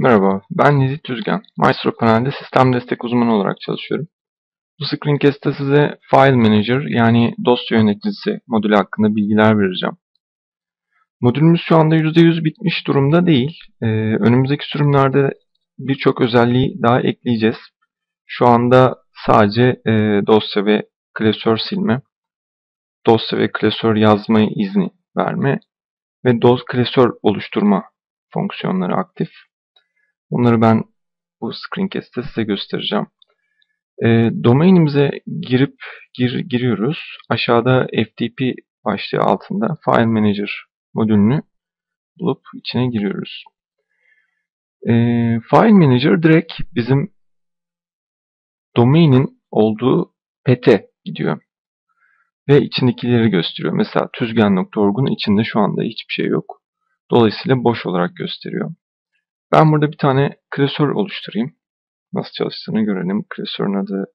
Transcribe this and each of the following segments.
Merhaba, ben Nezih Tüzgen. Maestro Panel'de sistem destek uzmanı olarak çalışıyorum. Bu screencast'te size File Manager yani dosya yöneticisi modülü hakkında bilgiler vereceğim. Modülümüz şu anda %100 bitmiş durumda değil. Ee, önümüzdeki sürümlerde birçok özelliği daha ekleyeceğiz. Şu anda sadece e, dosya ve klasör silme, dosya ve klasör yazma izni verme ve dos klasör oluşturma fonksiyonları aktif. Bunları ben bu screencast'te size göstereceğim. E, domainimize girip gir, giriyoruz. Aşağıda FTP başlığı altında File Manager modülünü bulup içine giriyoruz. E, File Manager direkt bizim domainin olduğu pete gidiyor. Ve içindekileri gösteriyor. Mesela tüzgen.org'un içinde şu anda hiçbir şey yok. Dolayısıyla boş olarak gösteriyor. Ben burada bir tane klasör oluşturayım. Nasıl çalıştığını görelim. Klasörün adı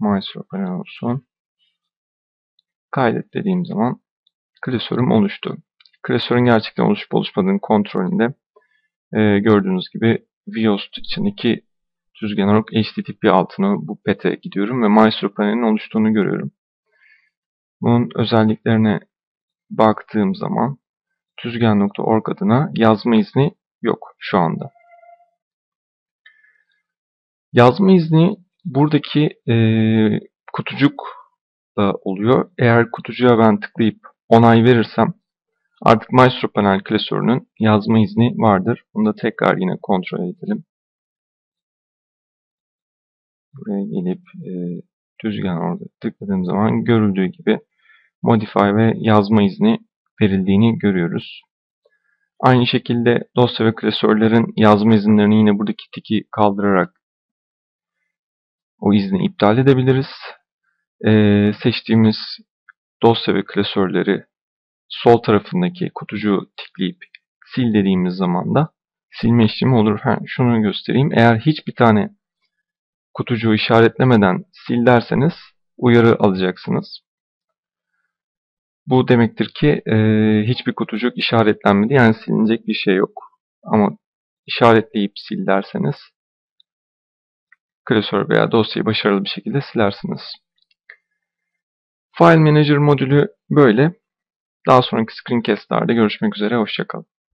MySoPanel olsun. Kaydet dediğim zaman klasörüm oluştu. Klasörün gerçekten oluşup oluşmadığını kontrolünde e, gördüğünüz gibi Viost içindeki Tüzgen.org HTTP altına bu pete gidiyorum ve MySoPanel'in oluştuğunu görüyorum. Bunun özelliklerine baktığım zaman tüzgen.org adına yazma izni yok şu anda. Yazma izni buradaki e, kutucuk da oluyor. Eğer kutucuğa ben tıklayıp onay verirsem artık Maestro Panel klasörünün yazma izni vardır. Bunu da tekrar yine kontrol edelim. Buraya gelip e, tüzgen orada tıkladığım zaman görüldüğü gibi modify ve yazma izni verildiğini görüyoruz. Aynı şekilde dosya ve klasörlerin yazma izinlerini yine buradaki tiki kaldırarak o izni iptal edebiliriz. Ee, seçtiğimiz dosya ve klasörleri sol tarafındaki kutucuğu tıklayıp sil dediğimiz zaman da silme işlemi olur. Ha, şunu göstereyim. Eğer hiçbir tane kutucuğu işaretlemeden sil derseniz uyarı alacaksınız. Bu demektir ki e, hiçbir kutucuk işaretlenmedi. Yani silinecek bir şey yok. Ama işaretleyip sil derseniz klasör veya dosyayı başarılı bir şekilde silersiniz. File Manager modülü böyle. Daha sonraki screencast'larda görüşmek üzere. Hoşçakalın.